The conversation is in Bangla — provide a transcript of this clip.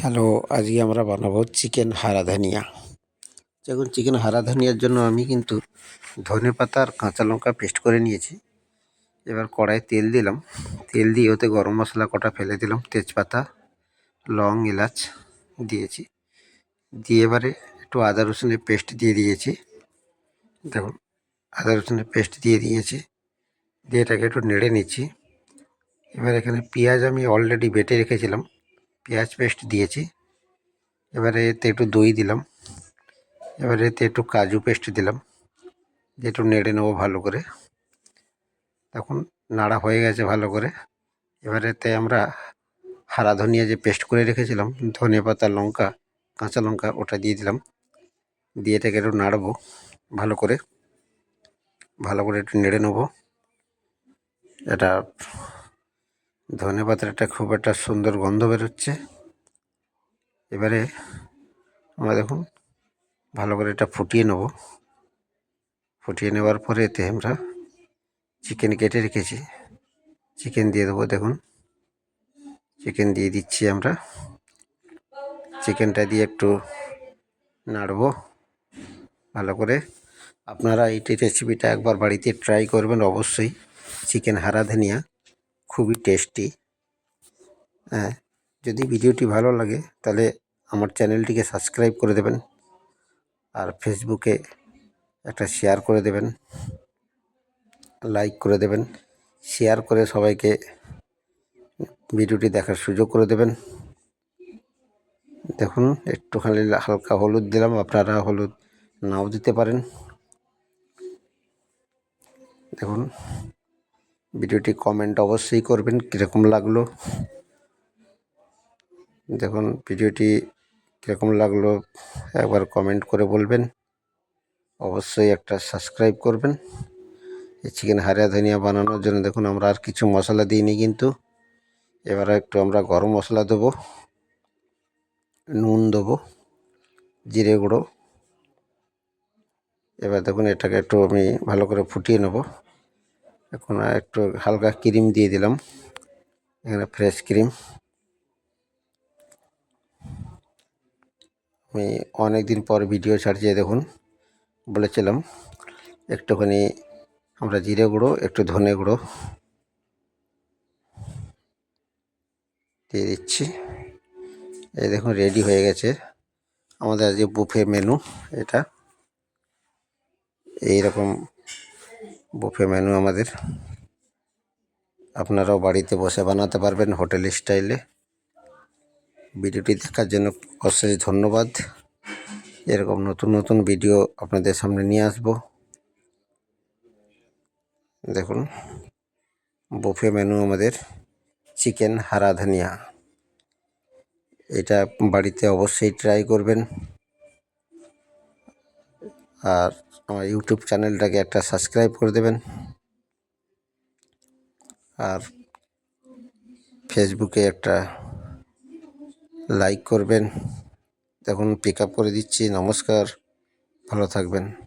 হ্যালো, আজকে আমরা বানাবো চিকেন হারা ধনিয়া দেখুন, চিকেন হারা ধানিয়ার জন্য আমি কিন্তু ধনে পাতা আর কাঁচা লঙ্কা পেস্ট করে নিয়েছি। এবার কড়াই তেল দিলাম। তেল দিয়ে ওতে গরম মশলা কটা ফেলে দিলাম। তেজপাতা, লং এলাচ দিয়েছি। দিয়ে এবারে একটু আদা রসুনের পেস্ট দিয়ে দিয়েছি। দেখুন, আদা রসুনের পেস্ট দিয়ে দিয়েছি। দিয়ে এটাকে একটু নেড়ে নিচ্ছি। এবার এখানে পেঁয়াজ আমি অলরেডি বেটে রেখেছিলাম। পেঁয়াজ পেস্ট দিয়েছি। এবারে এতে একটু দই দিলাম। এবারে এতে একটু কাজু পেস্ট দিলাম। দিয়ে একটু নেড়ে নেব ভালো করে। তখন নাড়া হয়ে গেছে ভালো করে। এবারে এতে আমরা হারা ধনিয়া যে পেস্ট করে রেখেছিলাম, ধনে পাতা, লঙ্কা, কাঁচা লঙ্কা, ওটা দিয়ে দিলাম। দিয়ে এটাকে একটু নাড়বো ভালো করে। ভালো করে একটু নেড়ে নেব। এটা ধনে পাতার একটা খুব একটা সুন্দর গন্ধ বেরোচ্ছে। এবারে আমরা দেখুন, ভালো করে এটা ফুটিয়ে নেব। ফুটিয়ে নেওয়ার পরে এতে আমরা চিকেন কেটে রেখেছি। চিকেন দিয়ে দেবো, দেখুন। চিকেন দিয়ে দিচ্ছি আমরা। চিকেনটা দিয়ে একটু নাড়বো। ভালো করে আপনারা এই রেসিপিটা একবার বাড়িতে ট্রাই করবেন, অবশ্যই। চিকেন হারা ধনিয়া। খুবই টেস্টি হ্যাঁ যদি ভিডিওটি ভালো লাগে, তাহলে আমার চ্যানেলটিকে সাবস্ক্রাইব করে দেবেন। আর ফেসবুকে একটা শেয়ার করে দেবেন। লাইক করে দেবেন। শেয়ার করে সবাইকে ভিডিওটি দেখার সুযোগ করে দেবেন। দেখুন, একটুখানি হালকা হলুদ দিলাম, আপনারা হলুদ নাও দিতে পারেন। দেখুন ভিডিওটি কমেন্ট অবশ্যই করবেন, কীরকম লাগল? দেখুন, ভিডিওটি কীরকম লাগল, একবার কমেন্ট করে বলবেন। অবশ্যই একটা সাবস্ক্রাইব করবেন। এই চিকেন হারিয়া ধনিয়া বানানোর জন্য দেখুন, আমরা আর কিছু মশলা দিইনি কিন্তু। এবার একটু আমরা গরম মশলা দেবো, নুন দেবো, জিরে গুঁড়ো। এবার দেখুন, এটাকে একটু আমি ভালো করে ফুটিয়ে নেব। এখন একটু হালকা ক্রিম দিয়ে দিলাম। এখানে ফ্রেশ ক্রিম। আমি অনেক দিন পর ভিডিও ছাড়ছি দেখুন, বলেছিলাম, একটুখানি আমরা জিরে গুঁড়ো, একটু ধনে গুঁড়ো দিয়ে দিচ্ছি। এই দেখুন রেডি হয়ে গেছে। আমাদের আজকে বুফে মেনু এটা। এই রকম বুফে মেনু আমাদের। আপনারাও বাড়িতে বসে বানাতে পারবেন হোটেল স্টাইলে। ভিডিওটি দেখার জন্য অশেষ ধন্যবাদ। এরকম নতুন নতুন ভিডিও আপনাদের সামনে নিয়ে আসব। দেখুন বুফে মেনু আমাদের চিকেন হারা ধনিয়া এটা বাড়িতে অবশ্যই ট্রাই করবেন। আর আমার ইউটিউব চ্যানেলটাকে একটা সাবস্ক্রাইব করে দেবেন। আর ফেসবুকে একটা লাইক করবেন। দেখুন পিক আপ করে দিচ্ছি। নমস্কার। ভালো থাকবেন।